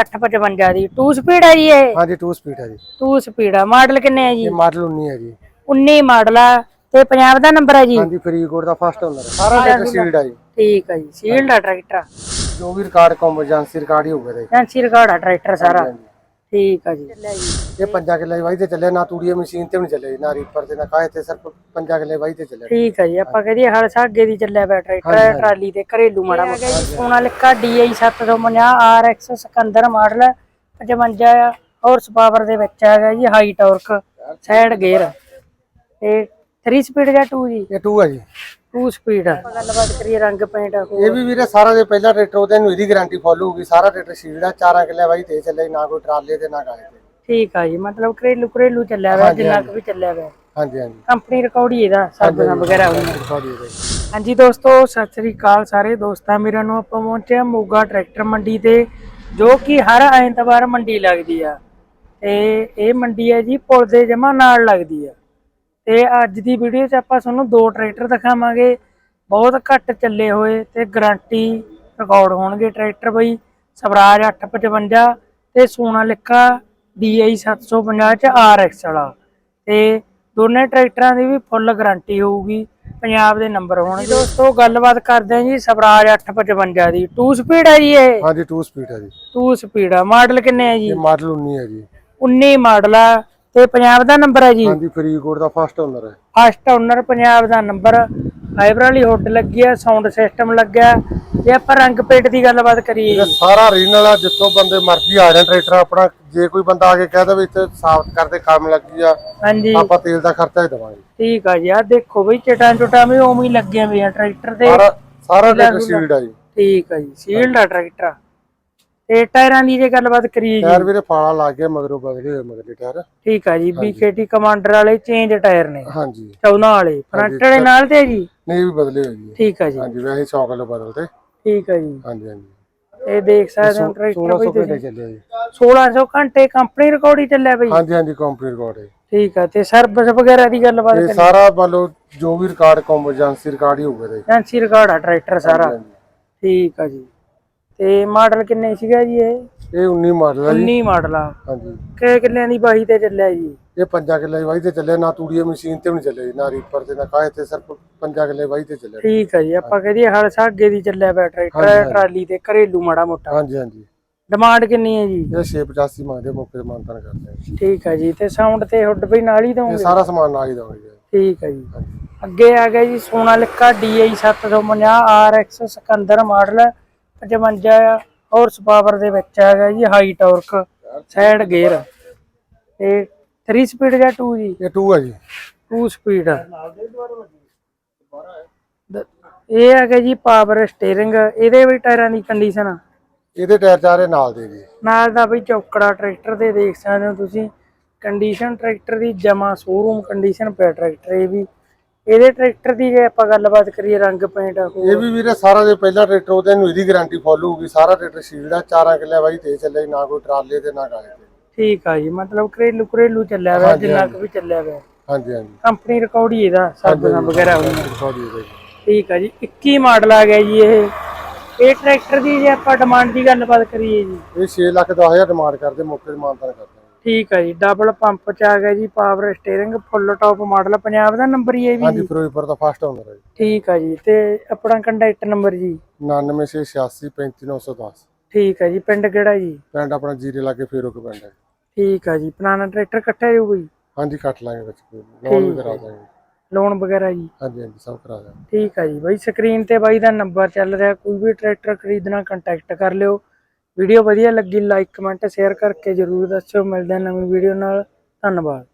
855 ਦੀ। 2 speed ਹੈ ਜੀ ਇਹ? ਹਾਂਜੀ 2 ਸਪੀਡ ਹੈ ਜੀ। 2 ਸਪੀਡ ਆ। ਮਾਡਲ ਕਿੰਨੇ ਹੈ ਜੀ? ਇਹ ਮਾਡਲ 19 ਹੈ ਜੀ। 19 ਮਾਡਲ ਆ। ਤੇ ਪੰਜਾਬ ਦਾ ਨੰਬਰ ਹੈ ਜੀ? ਹਾਂਜੀ ਫਰੀਦਕੋਟ ਦਾ ਫਸਟ ਓਨਰ ਹੈ ਸਾਰਾ ਟਰੈਕਟਰ ਸੀਲਡ ਹੈ ਜੀ। ਠੀਕ ਹੈ ਜੀ। ਸੀਲਡ ਆ ਟਰੈਕਟਰ ਜੋ ਵੀ ਰਿਕਾਰਡ ਕੰਬੋਜੈਂਸੀ ਰਿਕਾਰਡ ਹੀ ਹੋਊਗਾ ਜੀ। ਏਜੰਸੀ ਰਿਕਾਰਡ ਆ ਟਰੈਕਟਰ ਸਾਰਾ। ਠੀਕ ਆ ਜੀ। ਇਹ ਪੰਜਾਂ ਕਿੱਲੇ ਵਾਈ ਤੇ ਚੱਲਿਆ ਨਾ ਤੂੜੀ ਮਸ਼ੀਨ ਤੇ ਵੀ ਨਹੀਂ ਚੱਲਿਆ ਜੀ, ਨਾ ਰੀਪਰ ਤੇ ਨਾ ਕਾਹੇ ਤੇ ਸਿਰਫ ਪੰਜਾਂ ਕਿੱਲੇ ਵਾਈ ਤੇ ਚੱਲਿਆ ਠੀਕ ਆ ਜੀ ਆਪਾਂ ਕਹਦੇ ਹਰ ਸਾਗੇ ਦੀ ਚੱਲਿਆ ਪਿਆ ਟਰੈਕਟਰ ਟਰਾਲੀ ਤੇ ਘਰੇਲੂ ਮਾੜਾ ਮੋਟਾ। Sonalika DI 750 RX Sikander model 55 horse power ਦੇ ਵਿੱਚ ਹੈਗਾ ਜੀ ਹਾਈ ਟਾਰਕ ਸਾਈਡ ਗੇਅਰ ਤੇ 3 ਸਪੀਡ ਜਾਂ 2 ਜੀ? ਇਹ 2 ਹੈ ਜੀ। 2 ਸਪੀਡ ਆਪਾਂ ਗੱਲਬਾਤ ਕਰੀਏ ਰੰਗ ਪੇਂਟ ਇਹ ਵੀ ਵੀਰੇ ਸਾਰਾ ਦੇ ਪਹਿਲਾ ਟਰੈਕਟਰ ਉਹਦੇ ਨੂੰ ਇਹਦੀ ਗਾਰੰਟੀ ਫੁੱਲ ਹੋਊਗੀ ਸਾਰਾ ਟਰੈਕਟਰ ਸੀਲਡ ਆ ਚਾਰਾਂ ਕਿੱਲੇ ਵਾਈ ਤੇ ਚੱਲਿਆ ਜੀ, ਨਾ ਕੋਈ ਟਰਾਲੇ ਤੇ ਨਾ ਕਾਹੇ ਤੇ। ਠੀਕ ਆ ਜੀ ਮਤਲਬ ਘਰੇਲੂ ਘਰੇਲੂ ਚੱਲਿਆ ਹੋਇਆ ਜਿੰਨਾ ਕੁ ਵੀ ਚੱਲਿਆ ਹੋਇਆ ਹਾਂਜੀ ਹਾਂਜੀ। ਕੰਪਨੀ ਰਿਕਾਰਡ ਹੀ ਇਹਦਾ ਸਰਵਿਸਾਂ ਵਗੈਰਾ ਜੀ। ਹਾਂਜੀ ਦੋਸਤੋ ਸਤਿ ਸ੍ਰੀ ਅਕਾਲ ਸਾਰੇ ਦੋਸਤਾਂ ਮੇਰਿਆਂ ਨੂੰ। ਆਪਾਂ ਪਹੁੰਚੇ ਹਾਂ ਮੋਗਾ ਟਰੈਕਟਰ ਮੰਡੀ ਤੇ ਜੋ ਕਿ ਹਰ ਐਤਵਾਰ ਮੰਡੀ ਲੱਗਦੀ ਆ। ਤੇ ਇਹ ਮੰਡੀ ਹੈ ਜੀ ਪੁਲ ਦੇ ਜਮਾ ਨਾਲ ਲੱਗਦੀ ਆ। ਤੇ ਅੱਜ ਦੀ ਵੀਡੀਓ 'ਚ ਆਪਾਂ ਤੁਹਾਨੂੰ ਦੋ ਟਰੈਕਟਰ ਦਿਖਾਵਾਂਗੇ। ਬਹੁਤ ਘੱਟ ਚੱਲੇ ਹੋਏ ਤੇ ਗਾਰੰਟੀ ਰਿਕਾਰਡ ਹੋਣਗੇ ਟਰੈਕਟਰ ਬਈ। ਸਵਰਾਜ 855 ਤੇ ਸੋਨਾਲਿਕਾ DI 750 ਚ RX ਵਾਲਾ। ਤੇ ਦੋਨੇ ਟਰੈਕਟਰਾਂ ਦੀ ਵੀ ਫੁੱਲ ਗਾਰੰਟੀ ਹੋਊਗੀ। ਪੰਜਾਬ ਦੇ ਨੰਬਰ ਹੋਣਗੇ। ਦੋਸਤੋ ਗੱਲਬਾਤ ਕਰਦੇ ਹਾਂ ਜੀ ਸਵਰਾਜ 855 ਦੀ। 2 ਸਪੀਡ ਹੈ ਜੀ ਇਹ? ਹਾਂਜੀ 2 ਸਪੀਡ ਹੈ ਜੀ। 2 ਸਪੀਡ ਆ। ਮਾਡਲ ਕਿੰਨੇ ਹੈ ਜੀ? ਇਹ ਮਾਡਲ 19 ਹੈ ਜੀ। 19 ਮਾਡਲ ਆ। ਤੇ ਪੰਜਾਬ ਦਾ ਨੰਬਰ ਹੈ ਜੀ? ਹਾਂਜੀ ਫਰੀਦਕੋਟ ਦਾ ਫਸਟ ਓਨਰ ਹੈ। ਫਸਟ ਓਨਰ ਪੰਜਾਬ ਦਾ ਨੰਬਰ। ਫਾਈਬਰ ਵਾਲੀ ਹੁੱਡ ਲੱਗੀ ਆ ਸਾਊਂਡ ਸਿਸਟਮ ਲੱਗਿਆ। ਜੇ ਆਪਾਂ ਰੰਗ ਪੇਟ ਦੀ ਗੱਲਬਾਤ ਕਰੀਏ ਇਹ ਸਾਰਾ ਰੀਜਨਲ ਆ ਜਿੱਥੋਂ ਬੰਦੇ ਮਰਜ਼ੀ ਆ ਜਾਣ ਟਰੈਕਟਰ ਆਪਣਾ ਜੇ ਕੋਈ ਬੰਦਾ ਆ ਕੇ ਕਹਿ ਦੇਵੇ ਇੱਥੇ ਸਾਫ਼ ਕਰਦੇ ਕੰਮ ਲੱਗੀ ਆ ਹਾਂਜੀ। ਆਪਾਂ ਤੇਲ ਦਾ ਖਰਚਾ ਹੀ ਦੇਵਾਂਗੇ। ਠੀਕ ਆ ਜੀ ਆ ਦੇਖੋ ਬਈ ਚਟਾਂ ਚੁਟਾਂ ਵੀ ਉਵੇਂ ਹੀ ਲੱਗੀਆਂ ਹੋਈਆਂ ਟਰੈਕਟਰ ਤੇ ਸਾਰਾ ਸਾਰਾ ਟਰੈਕਟਰ ਸੀਲਡ ਆ ਜੀ। ਠੀਕ ਆ ਜੀ ਸੀਲਡ ਆ ਟਰੈਕਟਰ ਤੇ ਟਾਇਰਾਂ ਦੀ ਜੇ ਗੱਲਬਾਤ ਕਰੀਏ ਜੀ। ਟਾਇਰ ਵੀਰੇ ਫਾਲਾ ਲੱਗ ਗਿਆ ਮਗਰੋਂ ਬਦਲੇ ਹੋਏ ਮਗਰਲੇ ਟਾਇਰ। ਠੀਕ ਆ ਜੀ BKT ਕਮਾਂਡਰ ਵਾਲੇ ਚੇਂਜ ਟਾਇਰ ਨੇ। ਹਾਂਜੀ। 14 ਵਾਲੇ ਫਰੰਟ ਵਾਲੇ ਨਾਲ ਤੇ ਜੀ? ਨਹੀਂ ਵੀ ਬਦਲੇ ਹੋਏ ਜੀ। ਠੀਕ ਆ ਜੀ। ਹਾਂਜੀ ਵੈਸੇ 100 ਕਿਲੋ ਬਦਲਦੇ ਠੀਕ ਆ ਜੀ। ਹਾਂਜੀ ਹਾਂਜੀ। ਇਹ ਦੇਖ ਸਕਦੇ ਹੋ ਟਰੈਕਟਰ 1600 ਬਈ ਘੰਟੇ ਚੱਲਿਆ ਜੀ। 1600 ਘੰਟੇ ਕੰਪਨੀ ਰਿਕਾਰਡ ਹੀ ਚੱਲਿਆ ਬਈ। ਹਾਂਜੀ ਹਾਂਜੀ ਕੰਪਨੀ ਰਿਕਾਰਡ ਹੈ। ਠੀਕ ਆ ਤੇ ਸਰਵਿਸ ਵਗੈਰਾ ਦੀ ਗੱਲਬਾਤ ਇਹ ਸਾਰਾ ਲਓ ਜੋ ਵੀ ਰਿਕਾਰਡ ਕੰਬੋਜੈਂਸੀ ਰਿਕਾਰਡ ਹੀ ਹੋਊਗਾ ਜੀ। ਏਜੰਸੀ ਰਿਕਾਰਡ ਆ ਟਰੈਕਟਰ ਸਾਰਾ। ਠੀਕ ਆ ਜੀ। ਤੇ ਮਾਡਲ ਕਿੰਨੇ ਸੀਗਾ ਜੀ ਇਹ? ਇਹ 19 ਮਾਡਲ ਹੈ ਜੀ। 19 ਮਾਡਲ ਆ। ਹਾਂਜੀ। ਕਿ ਕਿੱਲਿਆਂ ਦੀ ਬਾਈ ਤੇ ਚੱਲਿਆ ਜੀ? ਇਹ ਪੰਜਾਂ ਕਿੱਲੇ ਵਾਈ ਤੇ ਚੱਲਿਆ ਨਾ ਤੂੜੀ ਮਸ਼ੀਨ ਤੇ ਵੀ ਨਹੀਂ ਚੱਲਿਆ ਜੀ, ਨਾ ਰੀਪਰ ਤੇ ਨਾ ਕਾਹੇ ਤੇ ਸਿਰਫ ਪੰਜਾਂ ਕਿੱਲੇ ਵਾਈ ਤੇ ਚੱਲਿਆ। ਠੀਕ ਆ ਜੀ ਆਪਾਂ ਕਹਦੇ ਹਰ ਸਾਗੇ ਦੀ ਚੱਲਿਆ ਪਿਆ ਟਰੈਕਟਰ ਟਰਾਲੀ ਤੇ ਘਰੇਲੂ ਮਾੜਾ ਮੋਟਾ। ਹਾਂਜੀ ਹਾਂਜੀ। ਡਿਮਾਂਡ ਕਿੰਨੀ ਹੈ ਜੀ? ਇਹ 685 ਮੰਗਦੇ ਮੌਕੇ ਤੇ ਮਾਨਤਨ ਕਰਦੇ ਆ ਠੀਕ ਆ ਜੀ ਤੇ ਸਾਊਂਡ ਤੇ ਹੁੱਡ ਵੀ ਨਾਲ ਹੀ ਦਵਾਂਗੇ? ਸਾਰਾ ਸਮਾਨ ਨਾਲ ਹੀ ਦਵਾਂਗੇ। ਠੀਕ ਆ ਜੀ। ਅੱਗੇ ਆ ਗਿਆ ਜੀ Sonalika DI 750 RX Sikander model. 55 horse power ਦੇ ਵਿੱਚ ਆ ਗਿਆ ਜੀ ਹਾਈ ਟਾਰਕ ਸਾਈਡ ਗੇਅਰ ਤੇ 3 ਸਪੀਡ ਜਾਂ 2 ਜੀ? ਇਹ 2 ਹੈ ਜੀ। 2 ਸਪੀਡ ਇਹ ਆ ਗਿਆ ਜੀ ਪਾਵਰ ਸਟੀਅਰਿੰਗ ਇਹਦੇ ਵੀ ਟਾਇਰਾਂ ਦੀ ਕੰਡੀਸ਼ਨ ਇਹਦੇ ਟਾਇਰ ਚਾਰੇ ਨਾਲ ਦੇ ਜੀ। ਨਾਲ ਦਾ ਬਈ ਚੌਕੜਾ ਟਰੈਕਟਰ ਦੇ ਦੇਖ ਸਕਦੇ ਹੋ ਤੁਸੀਂ। ਕੰਡੀਸ਼ਨ ਟਰੈਕਟਰ ਦੀ ਜਮਾ ਸ਼ੋਰੂਮ ਕੰਡੀਸ਼ਨ ਪਿਆ ਟਰੈਕਟਰ ਇਹ ਵੀ। ਇਹਦੇ ਟਰੈਕਟਰ ਦੀ ਜੇ ਆਪਾਂ ਗੱਲਬਾਤ ਕਰੀਏ ਰੰਗ ਪੇਂਟ ਇਹ ਵੀ ਵੀਰੇ ਸਾਰਾ ਦੇ ਪਹਿਲਾ ਟਰੈਕਟਰ ਉਹਦੇ ਨੂੰ ਇਹਦੀ ਗਾਰੰਟੀ ਫੁੱਲ ਹੋਊਗੀ। ਸਾਰਾ ਟਰੈਕਟਰ ਸੀਲਡ ਚਾਰਾਂ ਕਿੱਲੇ ਵਾਈ ਤੇ ਚੱਲਿਆ ਜੀ, ਨਾ ਕੋਈ ਟਰਾਲੇ ਤੇ ਨਾ ਤੇ। ਠੀਕ ਆ ਜੀ ਮਤਲਬ ਘਰੇਲੂ ਘਰੇਲੂ ਚੱਲਿਆ ਹੋਇਆ ਜਿੰਨਾ ਕੁ ਵੀ ਚੱਲਿਆ ਹੋਇਆ। ਹਾਂਜੀ ਹਾਂਜੀ। ਕੰਪਨੀ ਰਿਕਾਰਡ ਹੀ ਇਹਦਾ ਸਰਵਿਸਾਂ ਵਗੈਰਾ ਹੋਈਆਂ ਸੌਰੀ ਇਹਦਾ ਜੀ। ਠੀਕ ਆ ਜੀ 21 ਮਾਡਲ ਆ ਗਿਆ ਜੀ ਇਹ। ਇਹ ਟਰੈਕਟਰ ਦੀ ਜੇ ਆਪਾਂ ਡਿਮਾਂਡ ਦੀ ਗੱਲਬਾਤ ਕਰੀਏ ਜੀ। ਇਹ 6 ਲੱਖ 10000 ਡਿਮਾਂਡ ਕਰਦੇ ਮੌਕੇ ਤੇ ਮਾਨਤਨ ਕਰਦੇ। ਠੀਕ ਆ ਜੀ ਡਬਲ ਪੰਪ ਚ ਆ ਗਿਆ ਜੀ power steering full top model Punjab ਦਾ ਨੰਬਰ ਹੀ ਹੈ ਵੀ ਹਾਂਜੀ ਫਿਰੋਜ਼ਪੁਰ ਦਾ ਫਸਟ ਓਨਰ ਹੈ ਜੀ। ਠੀਕ ਆ ਜੀ ਤੇ ਆਪਣਾ ਕੰਟੈਕਟ ਨੰਬਰ ਜੀ? 9986835910 ਠੀਕ ਆ ਜੀ ਪਿੰਡ ਕਿਹੜਾ ਜੀ? ਪਿੰਡ ਆਪਣਾ ਜੀਰੇ ਲਾਗੇ ਫੇਰੋ ਕੇ ਪਿੰਡ ਹੈ। ਠੀਕ ਆ ਜੀ ਪੁਰਾਣਾ ਟਰੈਕਟਰ ਇਕੱਠਾ ਜਾਊਗਾ ਜੀ? ਹਾਂਜੀ ਕੱਟ ਲਾਂਗੇ ਵਿੱਚ ਲੋਨ ਵੀ ਕਰਾ ਦਾਂਗੇ। ਲੋਨ ਵਗੈਰਾ ਜੀ? ਹਾਂਜੀ ਹਾਂਜੀ ਸਭ ਕਰਾ ਦਾਂਗੇ। ਠੀਕ ਆ ਜੀ ਬਾਈ ਸਕਰੀਨ ਤੇ ਬਾਈ ਦਾ ਨੰਬਰ ਚੱਲ ਰਿਹਾ ਕੋਈ ਵੀ ਟਰੈਕਟਰ ਖਰੀਦਣਾ ਕੰਟੈਕਟ ਕਰ ਲਿਓ। ਵੀਡੀਓ ਵਧੀਆ ਲੱਗੀ ਲਾਈਕ ਕਮੈਂਟ ਸ਼ੇਅਰ ਕਰਕੇ ਜਰੂਰ ਦੱਸਿਓ। ਮਿਲਦੇ ਹਾਂ ਨਵੀਂ ਵੀਡੀਓ ਨਾਲ। ਧੰਨਵਾਦ।